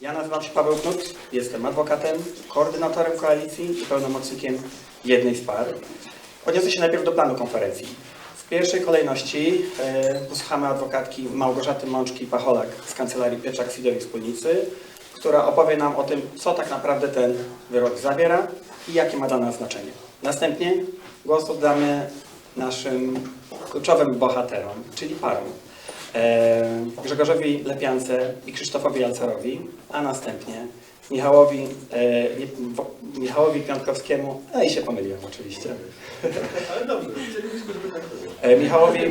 Ja nazywam się Paweł Knut, jestem adwokatem, koordynatorem koalicji i pełnomocnikiem jednej z par. Odniosę się najpierw do planu konferencji. W pierwszej kolejności e, posłuchamy adwokatki Małgorzaty Mączki-Pacholak z Kancelarii Pieczak Fidowi Wspólnicy, która opowie nam o tym, co tak naprawdę ten wyrok zawiera i jakie ma dla nas znaczenie. Następnie głos oddamy naszym kluczowym bohaterom, czyli parom. Grzegorzowi Lepiance i Krzysztofowi Alcerowi, a następnie Michałowi, e, Michałowi Piątkowskiemu, a i się pomyliłem oczywiście, Ale dobrze, chcielibyśmy, żeby tak było. e, Michałowi e,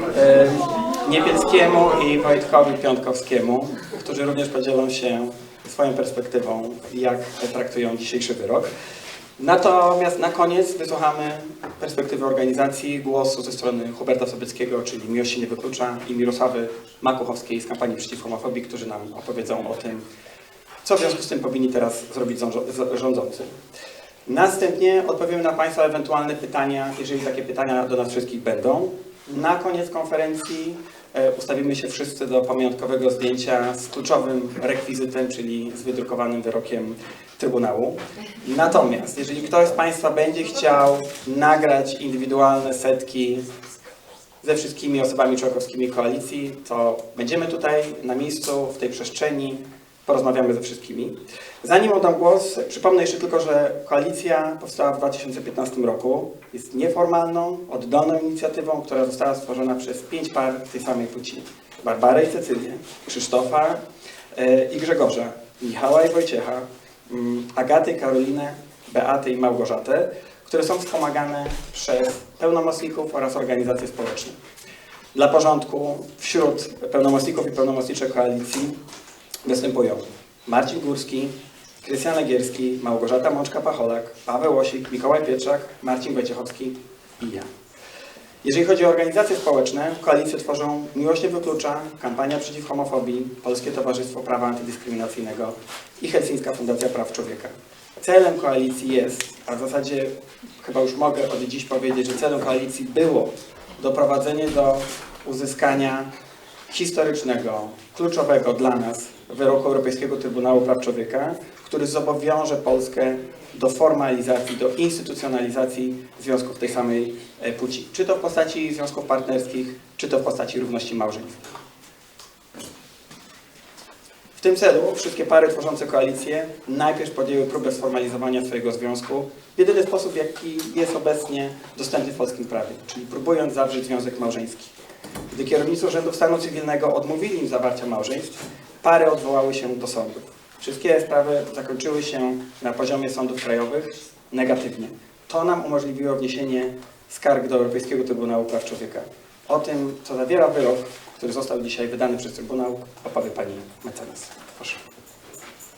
Niebieckiemu i Wojtkowi Piątkowskiemu, którzy również podzielą się swoją perspektywą, jak traktują dzisiejszy wyrok. Natomiast na koniec wysłuchamy perspektywy organizacji głosu ze strony Huberta Sobeckiego, czyli Miłość nie wyklucza i Mirosławy Makuchowskiej z kampanii przeciw homofobii, którzy nam opowiedzą o tym, co w związku z tym powinni teraz zrobić rządzący. Następnie odpowiemy na Państwa ewentualne pytania, jeżeli takie pytania do nas wszystkich będą. Na koniec konferencji e, ustawimy się wszyscy do pamiątkowego zdjęcia z kluczowym rekwizytem, czyli z wydrukowanym wyrokiem Trybunału. Natomiast jeżeli ktoś z Państwa będzie chciał nagrać indywidualne setki ze wszystkimi osobami członkowskimi koalicji, to będziemy tutaj na miejscu, w tej przestrzeni, porozmawiamy ze wszystkimi. Zanim oddam głos, przypomnę jeszcze tylko, że koalicja powstała w 2015 roku. Jest nieformalną, oddolną inicjatywą, która została stworzona przez pięć par tej samej płci. Barbarę i Cecylię, Krzysztofa e, i Grzegorza, Michała i Wojciecha, mm, Agatę i Karolinę, Beatę i Małgorzatę, które są wspomagane przez pełnomocników oraz organizacje społeczne. Dla porządku, wśród pełnomocników i pełnomocniczek koalicji występują Marcin Górski, Krystian Legierski, Małgorzata Mączka-Pacholak, Paweł Łosik, Mikołaj Pietrzak, Marcin Wojciechowski i ja. Jeżeli chodzi o organizacje społeczne, koalicję tworzą Miłość nie wyklucza, Kampania przeciw homofobii, Polskie Towarzystwo Prawa Antydyskryminacyjnego i Helsińska Fundacja Praw Człowieka. Celem koalicji jest, a w zasadzie chyba już mogę od dziś powiedzieć, że celem koalicji było doprowadzenie do uzyskania historycznego, kluczowego dla nas wyroku Europejskiego Trybunału Praw Człowieka, który zobowiąże Polskę do formalizacji, do instytucjonalizacji związków tej samej e, płci. Czy to w postaci związków partnerskich, czy to w postaci równości małżeństw. W tym celu wszystkie pary tworzące koalicję najpierw podjęły próbę sformalizowania swojego związku w jedyny sposób, jaki jest obecnie dostępny w polskim prawie, czyli próbując zawrzeć związek małżeński. Gdy kierownicy Urzędu Stanu Cywilnego odmówili im zawarcia małżeństw, pary odwołały się do sądu. Wszystkie sprawy zakończyły się na poziomie sądów krajowych negatywnie. To nam umożliwiło wniesienie skarg do Europejskiego Trybunału Praw Człowieka. O tym, co zawiera wyrok, który został dzisiaj wydany przez Trybunał, opowie pani mecenas. Proszę.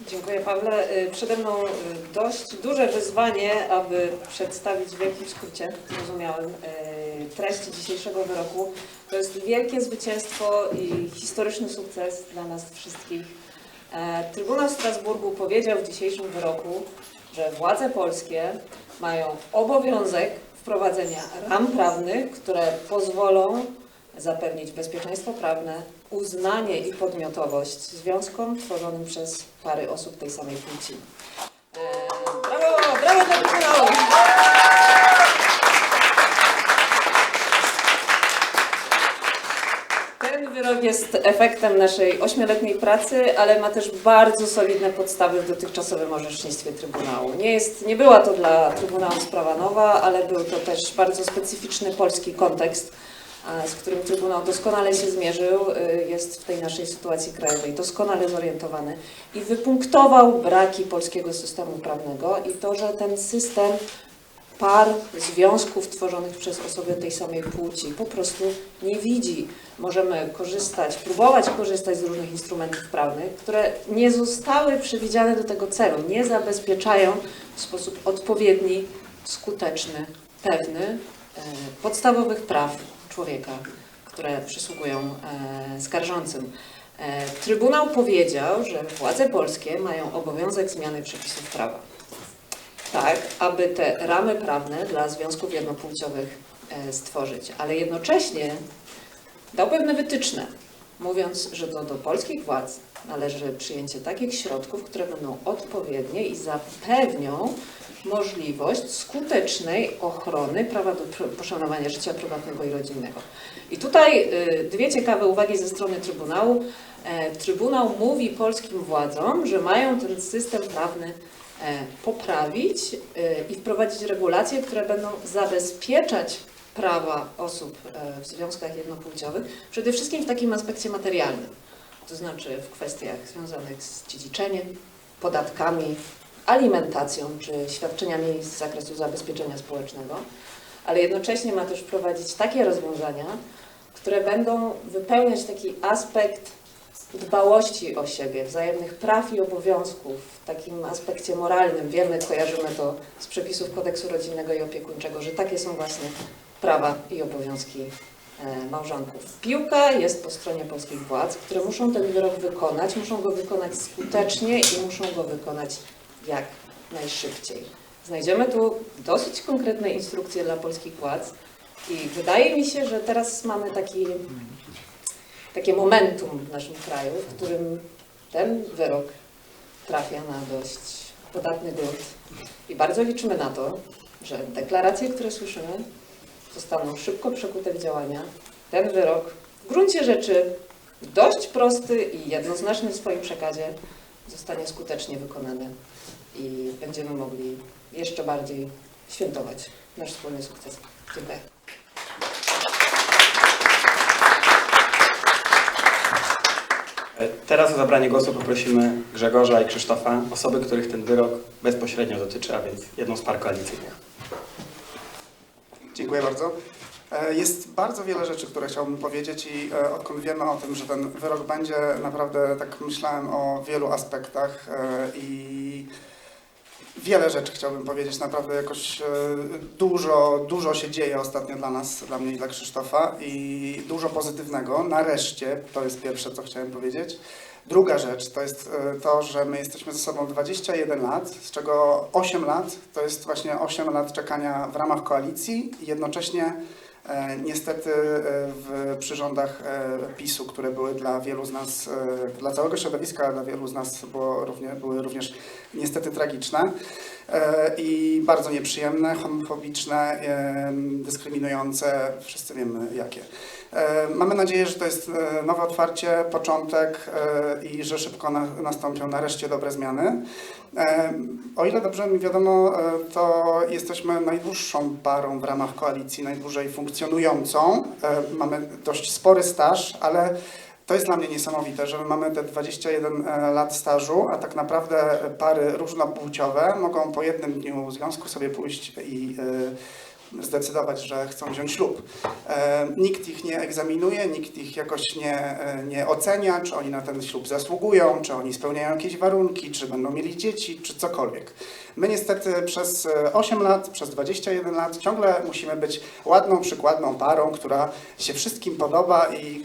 Dziękuję Pawle. Y, Przede mną y, dość duże wyzwanie, aby przedstawić w wielkim skrócie zrozumiałym y, treść dzisiejszego wyroku. To jest wielkie zwycięstwo i historyczny sukces dla nas wszystkich. E, Trybunał Strasburgu powiedział w dzisiejszym wyroku, że władze polskie mają obowiązek wprowadzenia ram prawnych, które pozwolą zapewnić bezpieczeństwo prawne, uznanie i podmiotowość związkom tworzonym przez pary osób tej samej płci. Eee, brawo, brawo dla Trybunału! Ten wyrok jest efektem naszej ośmioletniej pracy, ale ma też bardzo solidne podstawy w dotychczasowym orzecznictwie Trybunału. Nie, jest, nie była to dla Trybunału sprawa nowa, ale był to też bardzo specyficzny polski kontekst, z którym Trybunał doskonale się zmierzył, y, jest w tej naszej sytuacji krajowej doskonale zorientowany i wypunktował braki polskiego systemu prawnego i to, że ten system par, związków tworzonych przez osoby tej samej płci po prostu nie widzi. Możemy korzystać, próbować korzystać z różnych instrumentów prawnych, które nie zostały przewidziane do tego celu, nie zabezpieczają w sposób odpowiedni, skuteczny, pewny e, podstawowych praw człowieka, które przysługują e, skarżącym. E, Trybunał powiedział, że władze polskie mają obowiązek zmiany przepisów prawa tak, aby te ramy prawne dla związków jednopłciowych e, stworzyć, ale jednocześnie dał pewne wytyczne. mówiąc, że to do polskich władz należy przyjęcie takich środków, które będą odpowiednie i zapewnią możliwość skutecznej ochrony prawa do poszanowania życia prywatnego i rodzinnego. I tutaj y, dwie ciekawe uwagi ze strony Trybunału. E, Trybunał mówi polskim władzom, że mają ten system prawny e, poprawić e, i wprowadzić regulacje, które będą zabezpieczać prawa osób e, w związkach jednopłciowych, przede wszystkim w takim aspekcie materialnym, to znaczy w kwestiach związanych z dziedziczeniem, podatkami, alimentacją czy świadczeniami z zakresu zabezpieczenia społecznego, ale jednocześnie ma też wprowadzić takie rozwiązania, które będą wypełniać taki aspekt dbałości o siebie, wzajemnych praw i obowiązków w takim aspekcie moralnym. Wiemy, kojarzymy to z przepisów kodeksu rodzinnego i opiekuńczego, że takie są właśnie prawa i obowiązki e, małżonków. Piłka jest po stronie polskich władz, które muszą ten wyrok wykonać, muszą go wykonać skutecznie i muszą go wykonać jak najszybciej. Znajdziemy tu dosyć konkretne instrukcje dla polskich władz i wydaje mi się, że teraz mamy taki, takie momentum w naszym kraju, w którym ten wyrok trafia na dość podatny grunt i bardzo liczymy na to, że deklaracje, które słyszymy, zostaną szybko przekute w działania. Ten wyrok w gruncie rzeczy dość prosty i jednoznaczny w swoim przekazie zostanie skutecznie wykonany i będziemy mogli jeszcze bardziej świętować nasz wspólny sukces. Dziękuję. E, Teraz o zabranie głosu poprosimy Grzegorza i Krzysztofa, osoby, których ten wyrok bezpośrednio dotyczy, a więc jedną z par koalicyjnych. Dziękuję bardzo. E, Jest bardzo wiele rzeczy, które chciałbym powiedzieć i e, odkąd wiemy o tym, że ten wyrok będzie, naprawdę tak myślałem o wielu aspektach i wiele rzeczy chciałbym powiedzieć. Naprawdę jakoś e, dużo, dużo się dzieje ostatnio dla nas, dla mnie i dla Krzysztofa i dużo pozytywnego. Nareszcie, to jest pierwsze, co chciałem powiedzieć. Druga rzecz to jest e, to, że my jesteśmy ze sobą 21 lat, z czego 8 lat to jest właśnie 8 lat czekania w ramach koalicji i jednocześnie niestety e, w przyrządach e, PiSu, które były dla wielu z nas, e, dla całego środowiska, dla wielu z nas było równie, były również niestety tragiczne e, i bardzo nieprzyjemne, homofobiczne, e, dyskryminujące, wszyscy wiemy jakie. E, Mamy nadzieję, że to jest e, nowe otwarcie, początek e, i że szybko na, nastąpią nareszcie dobre zmiany. O ile dobrze mi wiadomo, to jesteśmy najdłuższą parą w ramach koalicji, najdłużej funkcjonującą. Mamy dość spory staż, ale to jest dla mnie niesamowite, że my mamy te 21 e, lat stażu, a tak naprawdę pary różnopłciowe mogą po jednym dniu związku sobie pójść i zdecydować, że chcą wziąć ślub. E, Nikt ich nie egzaminuje, nikt ich jakoś nie, e, nie ocenia, czy oni na ten ślub zasługują, czy oni spełniają jakieś warunki, czy będą mieli dzieci, czy cokolwiek. My niestety przez e, 8 lat, przez 21 lat ciągle musimy być ładną, przykładną parą, która się wszystkim podoba i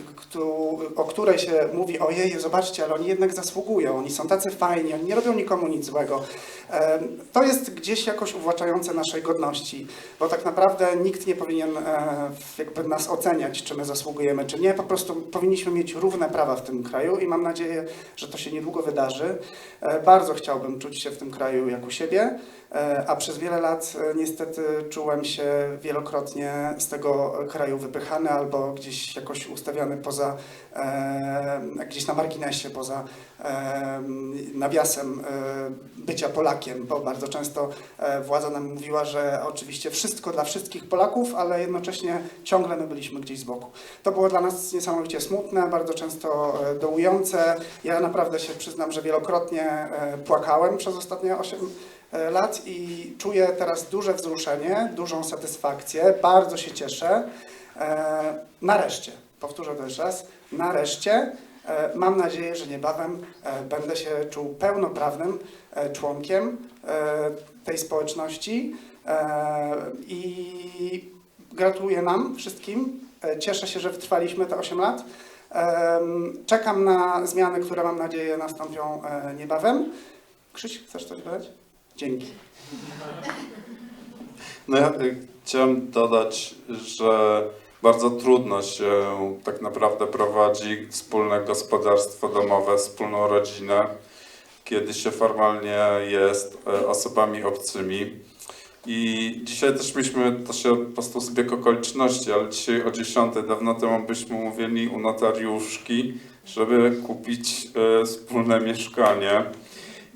o której się mówi, ojej, zobaczcie, ale oni jednak zasługują, oni są tacy fajni, oni nie robią nikomu nic złego. E, To jest gdzieś jakoś uwłaczające naszej godności, bo tak naprawdę nikt nie powinien e, jakby nas oceniać, czy my zasługujemy, czy nie. Po prostu powinniśmy mieć równe prawa w tym kraju i mam nadzieję, że to się niedługo wydarzy. E, Bardzo chciałbym czuć się w tym kraju jak u siebie, e, a przez wiele lat e, niestety czułem się wielokrotnie z tego kraju wypychany albo gdzieś jakoś ustawiany poza, e, gdzieś na marginesie, poza nawiasem bycia Polakiem, bo bardzo często władza nam mówiła, że oczywiście wszystko dla wszystkich Polaków, ale jednocześnie ciągle my byliśmy gdzieś z boku. To było dla nas niesamowicie smutne, bardzo często dołujące. Ja naprawdę się przyznam, że wielokrotnie płakałem przez ostatnie 8 e, lat i czuję teraz duże wzruszenie, dużą satysfakcję, bardzo się cieszę. E, Nareszcie, powtórzę to jeszcze raz, nareszcie e, mam nadzieję, że niebawem e, będę się czuł pełnoprawnym e, członkiem e, tej społeczności e, i gratuluję nam wszystkim. E, Cieszę się, że wytrwaliśmy te 8 lat. Czekam na zmiany, które mam nadzieję nastąpią e, niebawem. Krzyś, chcesz coś dodać? Dzięki. No ja y, chciałem dodać, że Bardzo trudno się tak naprawdę prowadzi wspólne gospodarstwo domowe, wspólną rodzinę, kiedy się formalnie jest e, osobami obcymi. I dzisiaj też mieliśmy, to się po prostu zbieg okoliczności, ale dzisiaj o 10 dawno temu byśmy mówili u notariuszki, żeby kupić e, wspólne mieszkanie.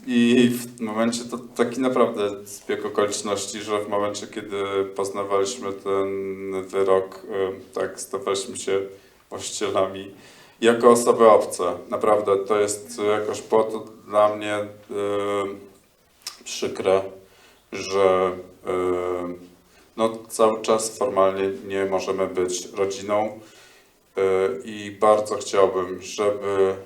I w momencie to taki naprawdę zbieg okoliczności, że w momencie, kiedy poznawaliśmy ten wyrok, e, tak stawaliśmy się właścicielami jako osoby obce. Naprawdę to jest jakoś było to dla mnie e, przykre, że e, no, cały czas formalnie nie możemy być rodziną i bardzo chciałbym, żeby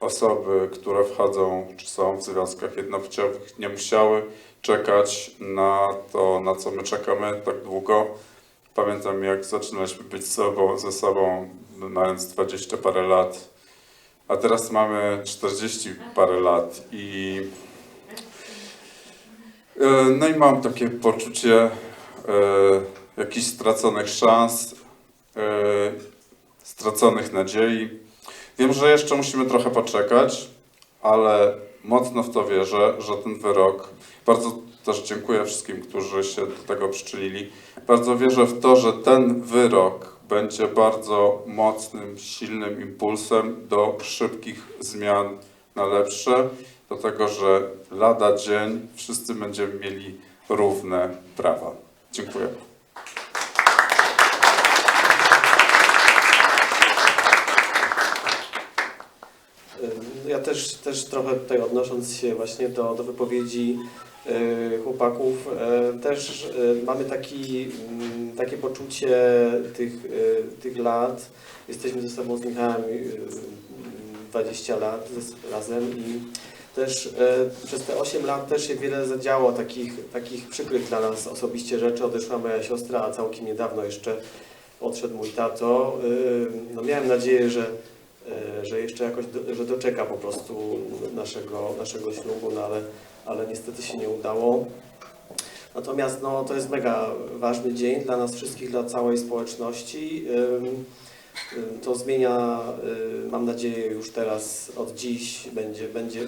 osoby, które wchodzą czy są w związkach jednopłciowych nie musiały czekać na to, na co my czekamy tak długo. Pamiętam jak zaczynaliśmy być sobą, ze sobą mając 20 parę lat, a teraz mamy 40 parę lat i e, no i mam takie poczucie e, jakichś straconych szans, e, straconych nadziei. Wiem, że jeszcze musimy trochę poczekać, ale mocno w to wierzę, że ten wyrok, bardzo też dziękuję wszystkim, którzy się do tego przyczynili, bardzo wierzę w to, że ten wyrok będzie bardzo mocnym, silnym impulsem do szybkich zmian na lepsze, do tego, że lada dzień wszyscy będziemy mieli równe prawa. Dziękuję. Ja też, też trochę tutaj odnosząc się właśnie do, do wypowiedzi e, chłopaków, e, też e, mamy taki, mm, takie poczucie tych, tych lat. Jesteśmy ze sobą z Michałem e, 20 lat ze- razem i też przez te 8 lat też się wiele zadziało takich, takich przykrych dla nas osobiście rzeczy. Odeszła moja siostra, a całkiem niedawno jeszcze odszedł mój tato. No miałem nadzieję, że że jeszcze jakoś, do, że doczeka po prostu naszego, naszego ślubu, no ale, ale niestety się nie udało. Natomiast no, to jest mega ważny dzień dla nas wszystkich, dla całej społeczności. To zmienia, y, mam nadzieję, już teraz od dziś będzie, będzie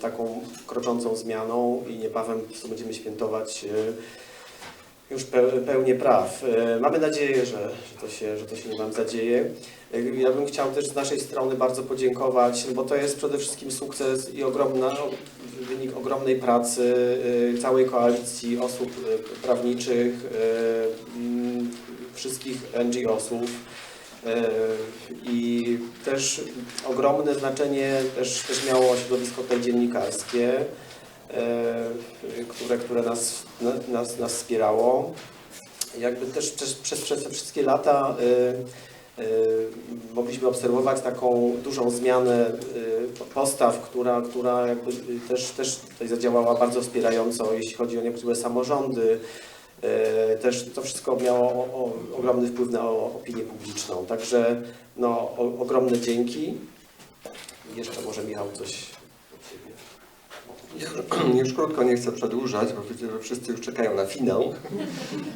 taką kroczącą zmianą i niebawem będziemy świętować y, już pe- pełnię praw. Y, Mamy nadzieję, że, że, to się, że to się niebawem zadzieje. Y, Ja bym chciał też z naszej strony bardzo podziękować, bo to jest przede wszystkim sukces i ogromna, wynik ogromnej pracy y, całej koalicji osób prawniczych, mm, wszystkich NGO-sów. I też ogromne znaczenie też, też miało środowisko te dziennikarskie, które, które nas, na- nas, nas wspierało. Jakby też przez, przez, przez te wszystkie lata y, y, mogliśmy obserwować taką dużą zmianę postaw, która, która jakby też, też tutaj zadziałała bardzo wspierająco, jeśli chodzi o niektóre samorządy. Też to wszystko miało o, o, ogromny wpływ na opinię publiczną. Także no, o, ogromne dzięki. Jeszcze może Michał coś. Już, krótko, nie chcę przedłużać, bo widzę, że wszyscy już czekają na finał.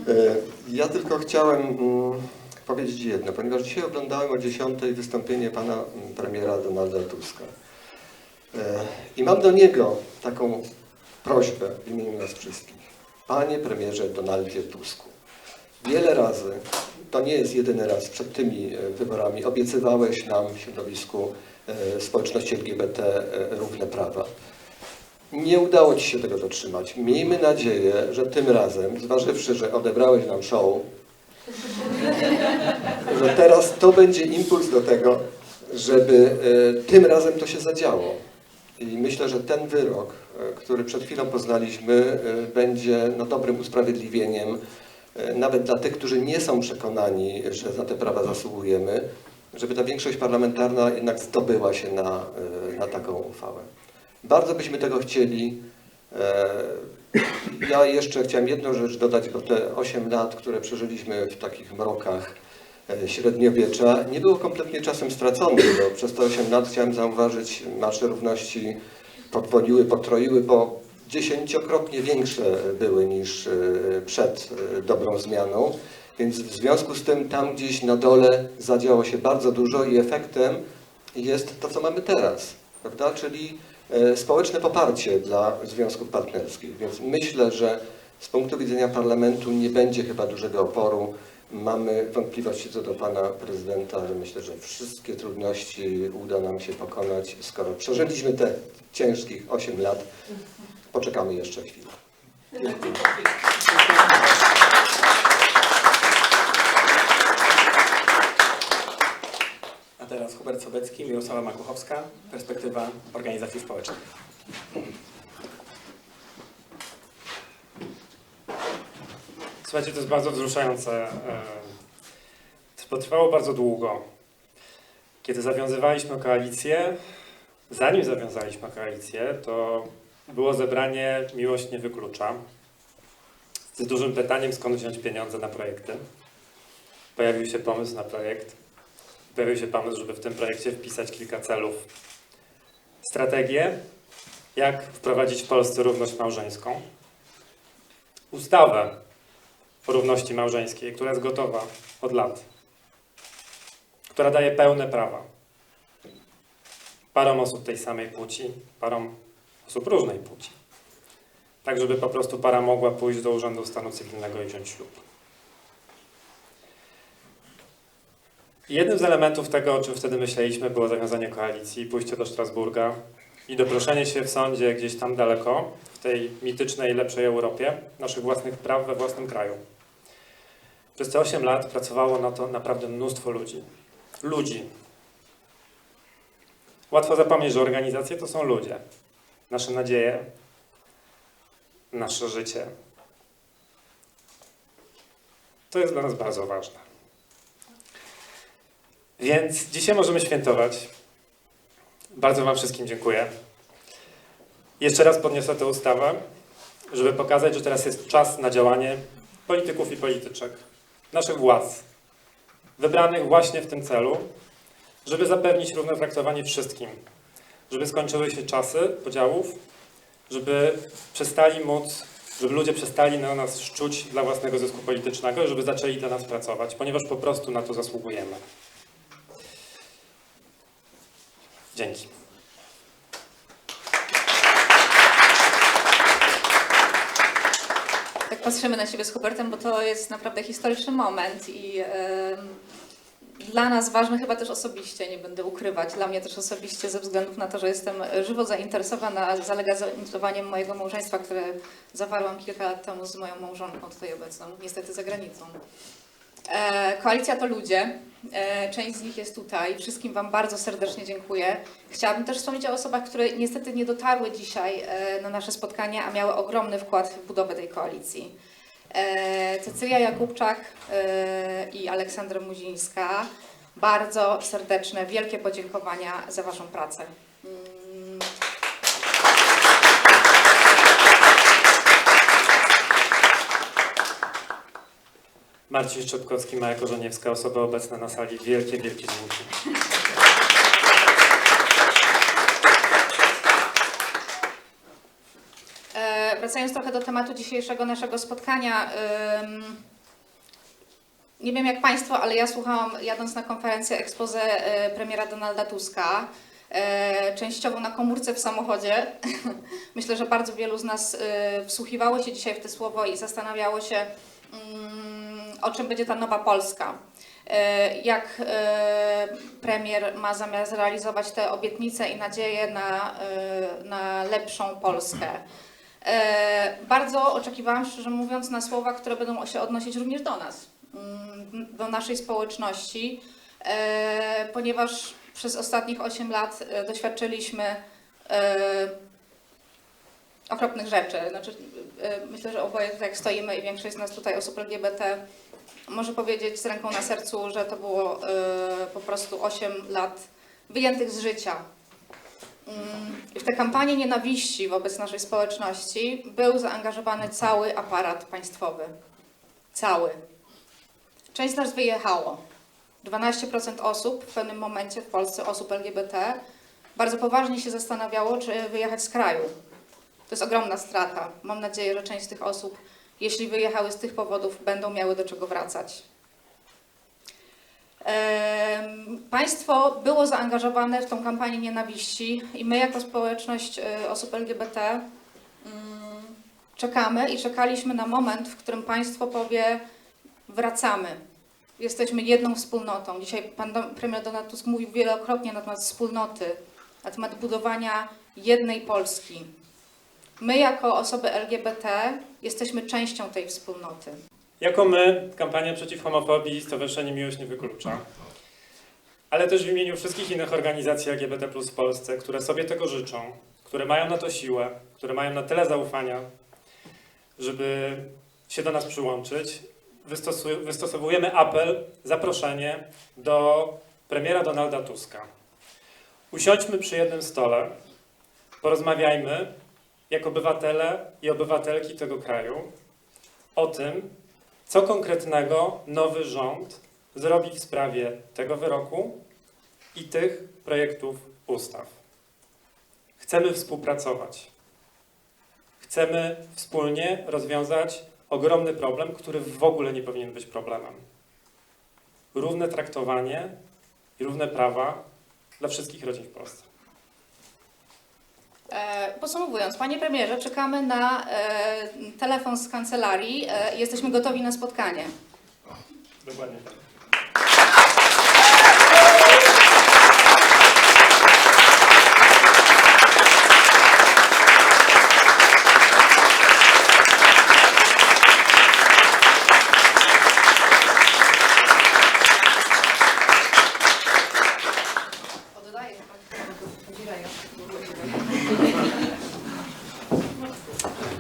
E, Ja tylko chciałem mm, powiedzieć jedno, ponieważ dzisiaj oglądałem o 10 wystąpienie pana mm, premiera Donalda Tuska. E, I mam do niego taką prośbę w imieniu nas wszystkich. Panie premierze Donaldzie Tusku, wiele razy, to nie jest jedyny raz przed tymi e, wyborami, obiecywałeś nam w środowisku społeczności LGBT równe prawa. Nie udało Ci się tego dotrzymać. Miejmy nadzieję, że tym razem, zważywszy, że odebrałeś nam show, że teraz to będzie impuls do tego, żeby e, tym razem to się zadziało. I myślę, że ten wyrok, e, który przed chwilą poznaliśmy, e, będzie no, dobrym usprawiedliwieniem nawet dla tych, którzy nie są przekonani, że za te prawa zasługujemy, żeby ta większość parlamentarna jednak zdobyła się na, na taką uchwałę. Bardzo byśmy tego chcieli. E, Ja jeszcze chciałem jedną rzecz dodać, bo te 8 lat, które przeżyliśmy w takich mrokach e, średniowiecza, nie było kompletnie czasem straconym, bo przez te 8 lat chciałem zauważyć, nasze równości podwoliły, potroiły, bo dziesięciokrotnie większe były niż e, przed dobrą zmianą. Więc w związku z tym tam gdzieś na dole zadziało się bardzo dużo i efektem jest to, co mamy teraz, prawda? Czyli społeczne poparcie dla związków partnerskich. Więc myślę, że z punktu widzenia parlamentu nie będzie chyba dużego oporu. Mamy wątpliwości co do pana prezydenta, ale myślę, że wszystkie trudności uda nam się pokonać. Skoro przeżyliśmy te ciężkich 8 lat, poczekamy jeszcze chwilę. A Mirosława Makuchowska, perspektywa organizacji społecznych. Słuchajcie, to jest bardzo wzruszające. e, To trwało bardzo długo. Kiedy zawiązywaliśmy koalicję, zanim zawiązaliśmy koalicję, to było zebranie Miłość nie wyklucza. Z dużym pytaniem, skąd wziąć pieniądze na projekty. Pojawił się pomysł na projekt. Pojawił się pomysł, żeby w tym projekcie wpisać kilka celów. Strategię, jak wprowadzić w Polsce równość małżeńską. Ustawę, o równości małżeńskiej, która jest gotowa od lat, która daje pełne prawa parom osób tej samej płci, parom osób różnej płci, tak żeby po prostu para mogła pójść do Urzędu Stanu Cywilnego i wziąć ślub. Jednym z elementów tego, o czym wtedy myśleliśmy, było zawiązanie koalicji, pójście do Strasburga i doproszenie się w sądzie gdzieś tam daleko, w tej mitycznej, lepszej Europie, naszych własnych praw we własnym kraju. Przez te 8 lat pracowało na to naprawdę mnóstwo ludzi. Ludzi. Łatwo zapomnieć, że organizacje to są ludzie. Nasze nadzieje, nasze życie. To jest dla nas bardzo ważne. Więc dzisiaj możemy świętować. Bardzo Wam wszystkim dziękuję. Jeszcze raz podniosę tę ustawę, żeby pokazać, że teraz jest czas na działanie polityków i polityczek, naszych władz, wybranych właśnie w tym celu, żeby zapewnić równe traktowanie wszystkim, żeby skończyły się czasy podziałów, żeby przestali móc, żeby ludzie przestali na nas szczuć dla własnego zysku politycznego, żeby zaczęli dla nas pracować, ponieważ po prostu na to zasługujemy. Dzięki. Tak patrzymy na siebie z Hubertem, bo to jest naprawdę historyczny moment i em, dla nas ważny chyba też osobiście, nie będę ukrywać, dla mnie też osobiście ze względów na to, że jestem żywo zainteresowana zalegalizowaniem mojego małżeństwa, które zawarłam kilka lat temu z moją małżonką tutaj obecną, niestety za granicą. E, koalicja to ludzie, e, część z nich jest tutaj. Wszystkim Wam bardzo serdecznie dziękuję. Chciałabym też wspomnieć o osobach, które niestety nie dotarły dzisiaj e, na nasze spotkanie, a miały ogromny wkład w budowę tej koalicji. Cecylia Jakubczak i Aleksandra Muzińska. Bardzo serdeczne, wielkie podziękowania za Waszą pracę. Marcin Szczepkowski, Maja Korzeniewska, osoby obecne na sali. Wielkie, wielkie dzięki. E, Wracając trochę do tematu dzisiejszego naszego spotkania. Nie wiem jak Państwo, ale ja słuchałam jadąc na konferencję expose premiera Donalda Tuska, e, częściowo na komórce w samochodzie. Myślę, że bardzo wielu z nas e, wsłuchiwało się dzisiaj w te słowo i zastanawiało się, mm, o czym będzie ta nowa Polska. E, Jak e, premier ma zamiar zrealizować te obietnice i nadzieje na, e, na lepszą Polskę. Bardzo oczekiwałam, szczerze mówiąc, na słowa, które będą się odnosić również do nas, mm, do naszej społeczności, ponieważ przez ostatnich 8 lat doświadczyliśmy okropnych rzeczy. Znaczy, myślę, że oboje tutaj jak stoimy i większość z nas tutaj osób LGBT może powiedzieć z ręką na sercu, że to było e, po prostu 8 lat wyjętych z życia. Mm, W tę kampanię nienawiści wobec naszej społeczności był zaangażowany cały aparat państwowy. Cały. Część z nas wyjechało. 12% osób w pewnym momencie w Polsce, osób LGBT, bardzo poważnie się zastanawiało, czy wyjechać z kraju. To jest ogromna strata. Mam nadzieję, że część z tych osób, jeśli wyjechały z tych powodów, będą miały do czego wracać. Państwo było zaangażowane w tą kampanię nienawiści i my jako społeczność e, osób LGBT mm, czekamy i czekaliśmy na moment, w którym państwo powie wracamy. Jesteśmy jedną wspólnotą. Dzisiaj pan premier Donald Tusk mówił wielokrotnie na temat wspólnoty, na temat budowania jednej Polski. My jako osoby LGBT jesteśmy częścią tej wspólnoty. Jako my, kampania przeciw homofobii, Stowarzyszenie Miłość nie wyklucza. Ale też w imieniu wszystkich innych organizacji LGBT w Polsce, które sobie tego życzą, które mają na to siłę, które mają na tyle zaufania, żeby się do nas przyłączyć, wystosowujemy apel, zaproszenie do premiera Donalda Tuska. Usiądźmy przy jednym stole, porozmawiajmy jak obywatele i obywatelki tego kraju o tym, co konkretnego nowy rząd zrobi w sprawie tego wyroku i tych projektów ustaw. Chcemy współpracować. Chcemy wspólnie rozwiązać ogromny problem, który w ogóle nie powinien być problemem. Równe traktowanie i równe prawa dla wszystkich rodzin w Polsce. E, Podsumowując, panie premierze, czekamy na e, telefon z kancelarii. E, jesteśmy gotowi na spotkanie. Dokładnie tak.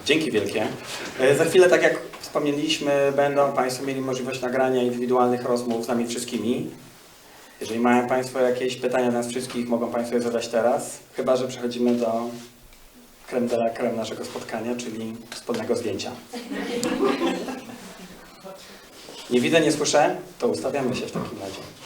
Dzięki wielkie. E, Za chwilę, tak jak wspomnieliśmy, będą Państwo mieli możliwość nagrania indywidualnych rozmów z nami wszystkimi. Jeżeli mają Państwo jakieś pytania do nas wszystkich, mogą Państwo je zadać teraz. Chyba, że przechodzimy do creme de la creme naszego spotkania, czyli wspólnego zdjęcia. Nie widzę, nie słyszę, to ustawiamy się w takim razie.